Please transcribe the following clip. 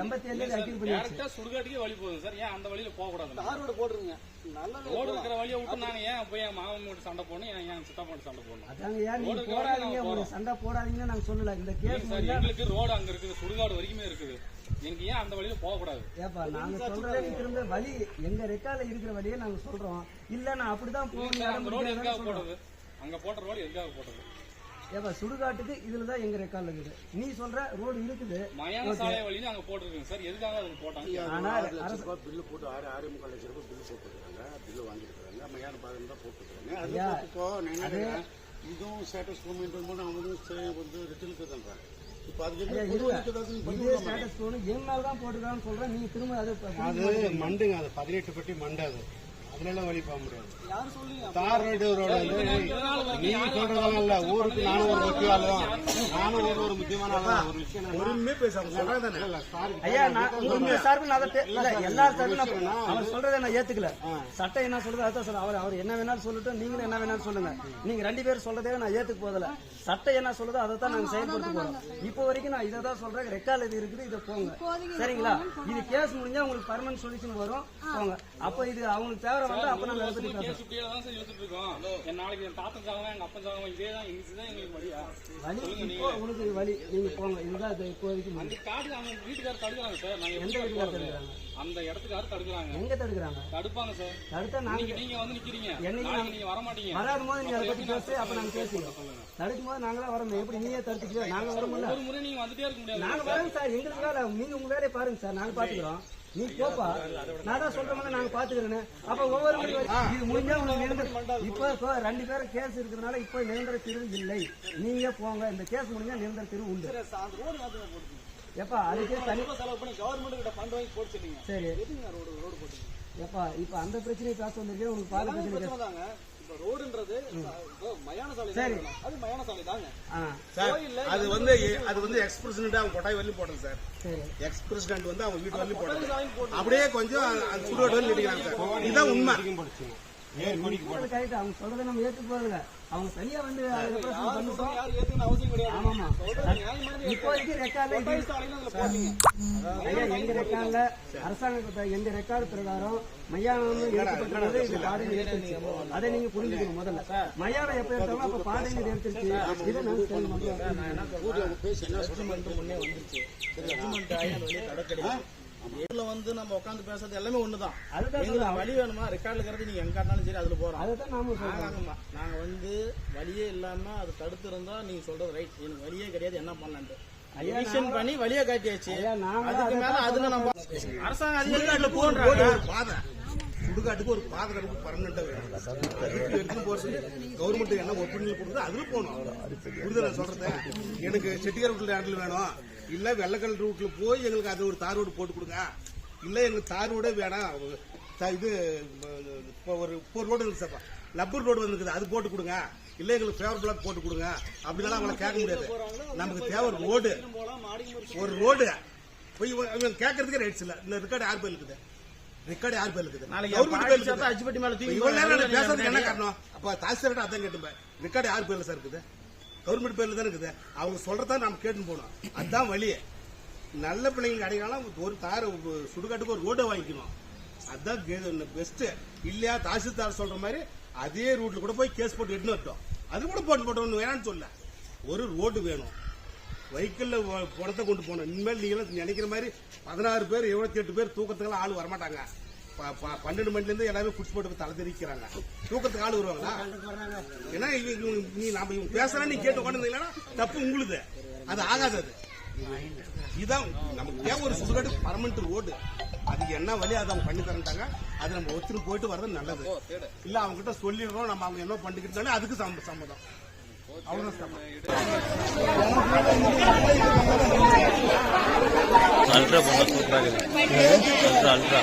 எண்பத்தி பண்ணியாச்சு. சுடுகாட்டுக்கே வழி போகுது சார். ஏன் அந்த வழியில போக கூடாது தார் ரோடு போட்டுருங்க. நல்ல ரோடு இருக்கிற வழியை விட்டு நாங்க ஏன் போய் என் மாமன் மட்டும் சண்டை போடணும்? ஏன் என் சித்தப்பா மட்டும் சண்டை போடணும்? அதாங்க ஏன் நீங்க ரோடுக்கு போடாதீங்க. ஒரு சண்டை போடாதீங்கன்னு நாங்க சொல்லல. இந்த கேஸ் சார் எங்களுக்கு ரோடு அங்க இருக்குது சுடுகாடு வரைக்குமே இருக்குது. எனக்கு ஏன் அந்த வழியில போக கூடாது ஏப்பா நாங்க சொல்றது திரும்ப வழி எங்க ரெக்கால இருக்கிற வழியை நாங்க சொல்றோம். இல்ல நான் அப்படிதான் போகணும் ரோடு சொல்றோம். போட்டது அங்க போட்ட ரோடு எதுக்காக போட்டது ஏப்பா சுடுகாட்டுக்கு இதுல தான் எங்க ரெக்கால் இருக்குது. நீ சொல்ற ரோடு இருக்குது. மயான சாலை வழின்னு அங்க போட்டிருக்குங்க. சார் எதுக்காக அது போட்டாங்க? ஆனா அரசு பில்லு போட்டு ஆறு ஆறு முக்கால் லட்ச ரூபாய் பில்லு போட்டுருக்காங்க. பில்லு வாங்கியிருக்காங்க மையான பாதம் தான் போட்டுருக்காங்க இதுவும் ஸ்டேட்டஸ் மூமெண்ட் போது அவங்களும் வந்து ரிட்டர்னுக்கு தான்றாங்க இப்போ அதுக்கு ஐயா, என்ன இருங்க. ஏதாச்சும் இதே பண்ணுவோம் ஸ்டேட்டஸ் போகணும் என் மேல தான் போட்டுருக்கான்னு சொல்றேன். நீ திரும்ப அது அது மண்டுங்க அது பதினெட்டு பெட்டி மண்டை அது. அதுல எல்லாம் வழி போக முடியாது. தார் ரோடு ரோடு நீங்க சொல்றதெல்லாம் இல்ல. ஊருக்கு நானும் ஒரு முக்கிய ஆளு தான். நானும் ஒரு ஒரு முக்கியமான. ஒரு விஷயம் பொறுமையே பேசாம சொல்றதானே ஐயா நான் உங்க சார்பில் நான் அதை இல்ல நான் அவர் சொல்றதை நான் ஏத்துக்கல. சட்டம் என்ன சொல்றது அதான் சொல்ல அவர் அவர் என்ன வேணாலும் சொல்லட்டும் நீங்களும் என்ன வேணாலும் சொல்லுங்க. நீங்க ரெண்டு பேரும் சொல்றதே நான் ஏத்துக்க போதில்ல சட்டம் என்ன சொல்லுதோ அதை தான் நாங்க செயல்படுத்த போறோம். இப்போ வரைக்கும் நான் இதை தான் சொல்றேன். ரெக்கால் இது இருக்குது இதை போங்க. சரிங்களா? இது கேஸ் முடிஞ்சா உங்களுக்கு பர்மனன்ட் சொல்யூஷன் வரும். போங்க. அப்ப இது அவங்களுக்கு தேவை வந்து அப்ப பத்தி பேசுறோம் கேஸ் இப்படியே தான் சார் இழுத்துட்டு இருக்கோம் என் நாளைக்கு என் தாத்தன் சாகவும் எங்க அப்பன் சாகவும் இதே தான் இதுதான் எங்களுக்கு வழியா வழி உனக்கு வழி நீங்க போங்க. இதுதான் இது இப்போதைக்கு. அந்த காடு அவங்க வீட்டுக்காரர் தடுக்கிறாங்க சார் நாங்க எந்த வீட்டுக்காரர்? தடுக்கிறாங்க? அந்த இடத்துக்காரு தடுக்கிறாங்க எங்க தடுக்கிறாங்க? தடுப்பாங்க சார் தடுத்தா நாங்க நீங்க வந்து நிக்கிறீங்க. என்னைக்கு நீங்க வர மாட்டீங்க வராத போது நீங்க அதை பத்தி பேசு அப்ப நாங்க பேசிக்கிறோம். தடுக்கும் போது நாங்களா வரணும் எப்படி நீயே தடுத்துக்கிற நாங்க வரோம்ல. ஒரு முறை நீங்க வந்துட்டே இருக்க முடியாது. நாங்க வரோம் சார். எங்களுக்கு நீங்க உங்க வேலையை பாருங்க சார். நாங்க பாத்துக்கிறோம். நீ போப்பா. நான் தான் சொல்ற மாதிரி நாங்க பாத்துக்கிறேன்னு அப்ப ஒவ்வொரு இது முடிஞ்சா உங்களுக்கு நிரந்தர இப்ப ரெண்டு பேரும் கேஸ் இருக்கிறதுனால இப்ப நிரந்தர தீர்வு இல்லை. நீங்க போங்க. இந்த கேஸ் முடிஞ்சா நிரந்தர தீர்வு உண்டு. எப்பா அதுக்கே தனி ரொம்ப செலவு பண்ணி கவர்மெண்ட் கிட்ட ஃபண்ட் வாங்கி போட்டு சரி. எதுங்க ரோடு ரோடு போட்டுருங்க எப்பா இப்ப அந்த பிரச்சனையை பேச வந்திருக்கேன். உங்களுக்கு பாத பிரச்சனை அது வந்து அது வந்து எக்ஸ் பிரசிடென்ட் அவங்க கொட்டாய் வரலையும் போட்டது சார். சரி. எக்ஸ் பிரசிடென்ட் வந்து அவங்க வீட்டு வரலையும் போட்டது வாங்கி போட்டு அப்படியே கொஞ்சம் அந்த சுடுகாடு சார். இதுதான் உண்மை. கரெக்ட் அவங்க சொல்றதை நம்ம ஏத்துக்க போறதில்ல. அவங்க சரியா வந்து இப்போதைக்கு ஐயா எங்க ரெக்கார்ட்ல அரசாங்க எங்க ரெக்கார்டு பிரகாரம் மையானம் எடுக்கப்பட்டது இது பாதையில் எடுத்துருச்சு. அதை நீங்க புரிஞ்சுக்கணும் முதல்ல. மயானம் எப்ப எடுத்தாலும் அப்ப பாதையில் எடுத்துருச்சு. இதை நான் சொல்லணும் பேசி இதுல வந்து நம்ம உட்காந்து பேசுறது எல்லாமே ஒண்ணுதான். அதுதான் எங்களுக்கு வழி வேணுமா? ரெக்கார்ட்ல இருக்கிறது நீங்க எங்க காட்டினாலும் சரி அதுல போறோம். அதை தான் நாம சொல்றோம். ஆமாமா நாங்க வந்து வழியே இல்லாம அது தடுத்து இருந்தா நீங்க சொல்றது ரைட் எனக்கு வழியே கிடையாது என்ன பண்ணலான்ட்டு. பண்ணி வழியை காட்டியாச்சு. அதுக்கு அதை மேல அதுல நம்ம அரசாங்க அதிகாரிகள் போன்றாங்க. சுடுகாட்டுக்கு ஒரு பாதை நமக்கு பர்மனண்டா வேணும். அதுக்கு போக சொல்லி கவர்மெண்ட் என்ன ஒப்பீனியன் கொடுக்குறது அதுல போகணும். புரிதல் நான் எனக்கு செட்டியார் ரூட்ல இடத்துல வேணும். இல்ல வெள்ளக்கல் ரூட்ல போய் எங்களுக்கு அது ஒரு தார் ரோடு போட்டு கொடுங்க. இல்ல எங்களுக்கு தார் ரோடே வேணாம். த- இது இப்போ ஒரு இப்போ ரோடு இருக்கு சார். லப்பர் ரோடு வந்துருக்குது அது போட்டு கொடுங்க. இல்ல எங்களுக்கு ஃபேவர் பிளாக் போட்டு கொடுங்க. அப்படின்னாலும் அவங்கள கேட்க முடியாது. நமக்கு தேவை ஒரு ரோடு ஒரு ரோடு போய் இவங்க கேட்கறதுக்கே ரைட்ஸ் இல்ல. இந்த ரெக்கார்டு யார் பேர் இருக்குது? ரெக்கார்டு யார் பேர் இருக்குது? நாளைக்கு பேர்ல. அச்சுப்பட்டி மேல தூக்கி இவ்வளவு நேரம். பேசுறதுக்கு என்ன காரணம்? அப்ப தாசில்தார்ட்ட அதான் கேட்டுப்பேன். ரெக்கார்டு யார் பேர்ல சார் இருக்குது? கவர்மெண்ட் பேர்ல தான் இருக்குது. அவங்க சொல்றதா நாம கேட்டு போனோம். அதான் வழி. நல்ல பிள்ளைங்களுக்கு அடையாளம் ஒரு தார சுடுகாட்டுக்கு ஒரு ரோடை வாங்கிக்கணும். அதான் பெஸ்ட் இல்லையா தாசில்தார் சொல்ற மாதிரி அதே ரூட்ல கூட போய் கேஸ் போட்டு எடுத்து வரட்டும். அது கூட போட்டு போட்டோம் வேணாம்னு சொல்ல ஒரு ரோடு வேணும். வெஹிக்கிள்ல பணத்தை கொண்டு போகணும். இனிமேல் நீங்களும் நினைக்கிற மாதிரி பதினாறு பேர் இருபத்தி எட்டு பேர் தூக்கத்துக்கெல்லாம் ஆள் வரமாட்டாங்க. ப- ப- பன்னெண்டு மணிலேருந்து எல்லாரும் போட்டு தலை தெரிவிக்கிறாங்க தூக்கத்துக்கு ஆள் வருவாங்களா? ஏன்னா இவங்க- இவங்க- நீ நாம இவங்க பேசுறா நீ கேட்டு உட்காந்துருந்தீங்கன்னா தப்பு உங்களுது. அது ஆகாது அது. இதான் நமக்கு ஏன் ஒரு சுடுகாடு பர்மனண்ட் ரோடு அதுக்கு என்ன வழி? அதை அவங்க பண்ணி தரட்டாங்க அது நம்ம ஒத்துட்டு போயிட்டு வர்றது நல்லது. இல்ல அவங்க கிட்ட சொல்லிடுறோம். நம்ம அவங்க என்ன பண்ணிக்கிட்டாலும் அதுக்கு சம்மதம். ಅಲ್ಟ್ರಾ ಬಂದ ಸೂಪರ್ ಆಗಿದೆ ಅಲ್ಟ್ರಾ ಅಲ್ಟ್ರಾ.